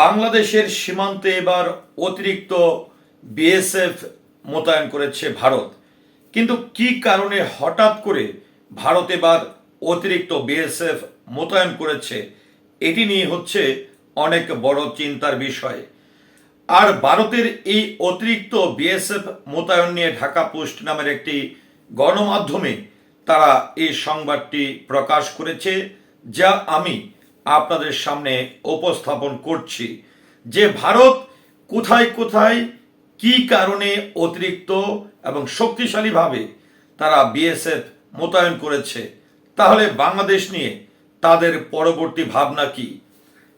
বাংলাদেশের সীমান্তে এবার অতিরিক্ত বিএসএফ মোতায়েন করেছে ভারত। কিন্তু কি কারণে হঠাৎ করে ভারত এবার অতিরিক্ত বিএসএফ মোতায়েন করেছে, এটি নিয়ে হচ্ছে অনেক বড় চিন্তার বিষয়। আর ভারতের এই অতিরিক্ত বিএসএফ মোতায়েন নিয়ে ঢাকা পোস্ট নামের একটি গণমাধ্যমে তারা এই সংবাদটি প্রকাশ করেছে, যা আমি আপনাদের সামনে উপস্থাপন করছি যে ভারত কোথায় কোথায় কি কারণে অতিরিক্ত এবং শক্তিশালীভাবে তারা বিএসএফ মোতায়েন করেছে, তাহলে বাংলাদেশ নিয়ে তাদের পরবর্তী ভাবনা কি?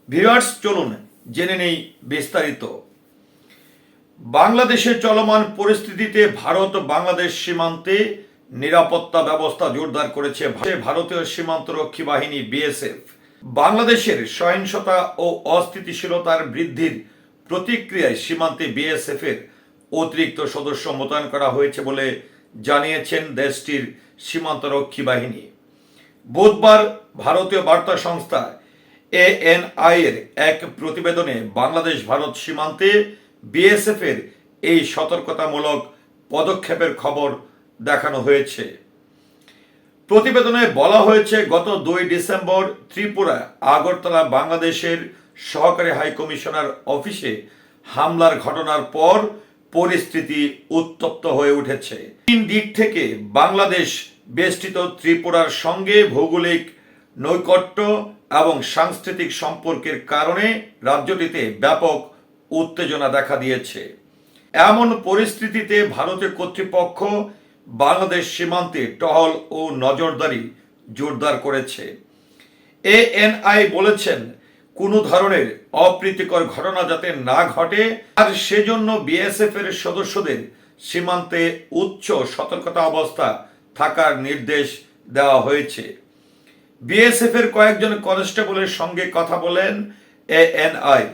ভিউয়ার্স চলুন জেনে নেই বিস্তারিত। বাংলাদেশে চলমান পরিস্থিতিতে ভারত বাংলাদেশ সীমান্তে নিরাপত্তা ব্যবস্থা জোরদার করেছে ভারতীয় সীমান্তরক্ষী বাহিনী বিএসএফ। বাংলাদেশের সহিংসতা ও অস্থিতিশীলতার বৃদ্ধির প্রতিক্রিয়ায় সীমান্তে বিএসএফ এর অতিরিক্ত সদস্য মোতায়েন করা হয়েছে বলে জানিয়েছেন দেশটির সীমান্তরক্ষী বাহিনী। বুধবার ভারতীয় বার্তা সংস্থা এএনআই এর এক প্রতিবেদনে বাংলাদেশ ভারত সীমান্তে বিএসএফ এর এই সতর্কতামূলক পদক্ষেপের খবর দেখানো হয়েছে। প্রতিবেদনে বলা হয়েছে, গত দুই ডিসেম্বর ত্রিপুরা, আগরতলা, বাংলাদেশের সহকারী হাই কমিশনার অফিসে হামলার ঘটনার পর পরিস্থিতি উত্তপ্ত হয়ে উঠেছে। তিন দিক থেকে বাংলাদেশ বেষ্টিত ত্রিপুরার সঙ্গে ভৌগোলিক নৈকট্য এবং সাংস্কৃতিক সম্পর্কের কারণে রাজ্যটিতে ব্যাপক উত্তেজনা দেখা দিয়েছে। এমন পরিস্থিতিতে ভারতের কর্তৃপক্ষ বাংলাদেশ সীমান্তে টহল ও নজরদারি জোরদার করেছে। এএনআই বলেছেন, কোনো ধরনের অপ্রীতিকর ঘটনা যাতে না ঘটে, আর সেজন্য বিএসএফ এর সদস্যদের সীমান্তে উচ্চ সতর্কতা অবস্থা থাকার নির্দেশ দেওয়া হয়েছে। বিএসএফ এর কয়েকজন কনস্টেবলের সঙ্গে কথা বলেন এএনআই।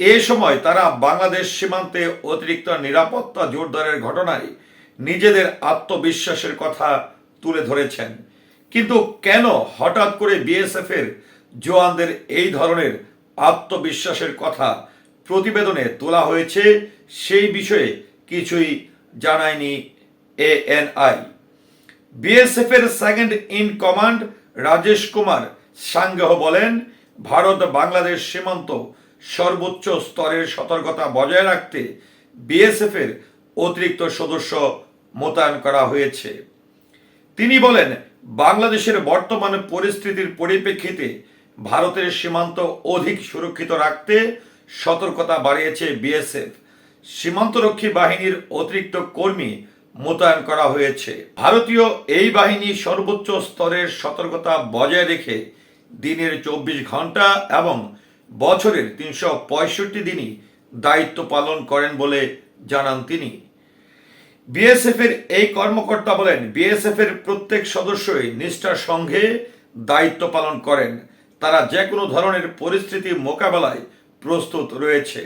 এ সময় তারা বাংলাদেশ সীমান্তে অতিরিক্ত নিরাপত্তা জোরদারের ঘটনায় নিজেদের আত্মবিশ্বাসের কথা তুলে ধরেছেন। কিন্তু কেন হঠাৎ করে বিএসএফ এর জওয়ানদের এই ধরনের আত্মবিশ্বাসের কথা প্রতিবেদনে তোলা হয়েছে, সেই বিষয়ে কিছুই জানায়নি এএনআই বিএসএফ এর second in command Rajesh Kumar Sangha বলেন, ভারত বাংলাদেশ সীমান্ত সর্বোচ্চ স্তরের সতর্কতা বজায় রাখতে বিএসএফ এর অতিরিক্ত সদস্য মোতায়েন করা হয়েছে। তিনি বলেন, বাংলাদেশের বর্তমান পরিস্থিতির পরিপ্রেক্ষিতে ভারতের সীমান্ত অধিক সুরক্ষিত রাখতে সতর্কতা বাড়িয়েছে বিএসএফ। সীমান্তরক্ষী বাহিনীর অতিরিক্ত কর্মী মোতায়েন করা হয়েছে। ভারতীয় এই বাহিনী সর্বোচ্চ স্তরের সতর্কতা বজায় রেখে দিনের চব্বিশ ঘণ্টা এবং বছরের তিনশো পঁয়ষট্টি দিনই দায়িত্ব পালন করেন বলে জানান তিনি। বিএসএফ এর এই কর্মকর্তা বলেন বিএসএফ এর প্রত্যেক সদস্যই নিষ্ঠার সঙ্গে দায়িত্ব পালন করেন। তারা যে কোনো ধরনের পরিস্থিতি মোকাবেলায় প্রস্তুত রয়েছে।